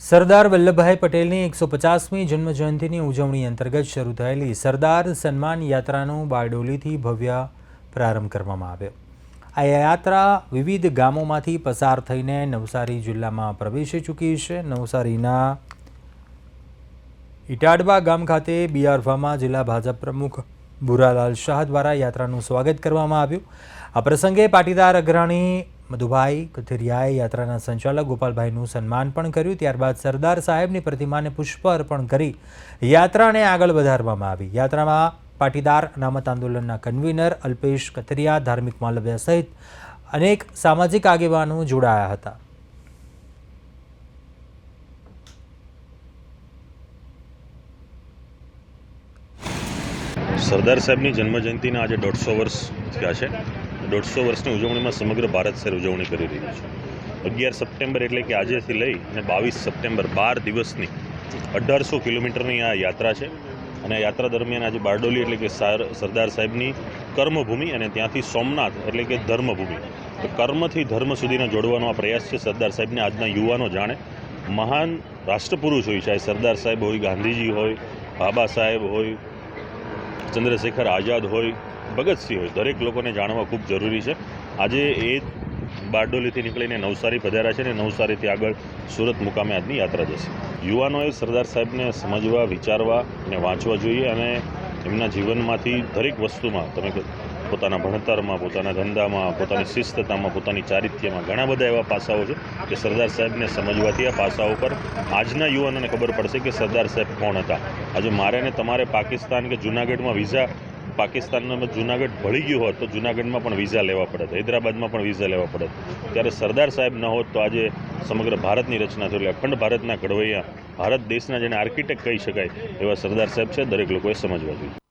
સરદાર વલ્લભભાઈ પટેલની એકસો પચાસમી જન્મજયંતિની ઉજવણી અંતર્ગત શરૂ થયેલી સરદાર સન્માન યાત્રાનો બારડોલીથી ભવ્ય પ્રારંભ કરવામાં આવ્યો. આ યાત્રા વિવિધ ગામોમાંથી પસાર થઈને નવસારી જિલ્લામાં પ્રવેશી ચૂકી છે. નવસારીના ઇટાડવા ગામ ખાતે બિયારવામાં જિલ્લા ભાજપ પ્રમુખ ભુરાલાલ શાહ દ્વારા યાત્રાનું સ્વાગત કરવામાં આવ્યું. આ પ્રસંગે પાટીદાર અગ્રણી મધુભાઈ કથિરિયાએ યાત્રાના સંચાલક ગોપાલભાઈનું સન્માન પણ કર્યું. ત્યારબાદ સરદાર સાહેબની પ્રતિમાને પુષ્પ અર્પણ કરી યાત્રાને આગળ વધારવામાં આવી. યાત્રામાં પાટીદાર અનામત આંદોલનના કન્વીનર અલ્પેશ કથિરિયા, ધાર્મિક માલવ્ય સહિત અનેક સામાજિક આગેવાનો જોડાયા હતા. સરદાર સાહેબની જન્મજયંતિના આજે દોઢસો વર્ષ થયા છે. દોઢસો વર્ષની ઉજવણીમાં સમગ્ર ભારત શહેર ઉજવણી કરી રહ્યું છે. અગિયાર સપ્ટેમ્બર એટલે કે આજેથી લઈ અને બાવીસ સપ્ટેમ્બર બાર દિવસની અઢારસો કિલોમીટરની આ યાત્રા છે. અને યાત્રા દરમિયાન આજે બારડોલી એટલે કે સાર- સરદાર સાહેબની કર્મભૂમિ અને ત્યાંથી સોમનાથ એટલે કે ધર્મભૂમિ. તો કર્મથી ધર્મ સુધીનો જોડવાનો આ પ્રયાસ છે સરદાર સાહેબને આજના યુવાનો જાણે. મહાન રાષ્ટ્રપુરુષ હોય, ચાહે સરદાર સાહેબ હોય, ગાંધીજી હોય, બાબા સાહેબ હોય, ચંદ્રશેખર આઝાદ હોય ભગતસિંહ હોય દરેક લોકોને જાણવા ખૂબ જરૂરી છે. આજે એ બારડોલીથી નીકળીને નવસારી પધાર્યા છે ને નવસારીથી આગળ સુરત મુકામે આજની યાત્રા જશે. યુવાનોએ સરદાર સાહેબને સમજવા, વિચારવા અને વાંચવા જોઈએ અને એમના જીવનમાંથી દરેક વસ્તુમાં તમે પોતાના ભણતરમાં, પોતાના ધંધામાં, પોતાની શિસ્તતામાં, પોતાની ચારિત્ર્યમાં ઘણા બધા એવા પાસાઓ છે કે સરદાર સાહેબને સમજવાથી આ પાસાઓ પર આજના યુવાનોને ખબર પડશે કે સરદાર સાહેબ કોણ હતા. આજે મારે ને તમારે પાકિસ્તાન કે જુનાગઢમાં વિઝા પાકિસ્તાનમાં જુનાગઢ ભળી ગયું હોત તો જુનાગઢમાં પણ વિઝા લેવા પડે હૈદરાબાદમાં પણ વિઝા લેવા પડે ત્યારે સરદાર સાહેબ ન હોત તો આજે સમગ્ર ભારતની રચના થઈ એટલે અખંડ ભારતના ઘડવૈયા, ભારત દેશના જેને આર્કિટેક્ટ કહી શકાય એવા સરદાર સાહેબ છે, દરેક લોકોએ સમજવા જોઈએ.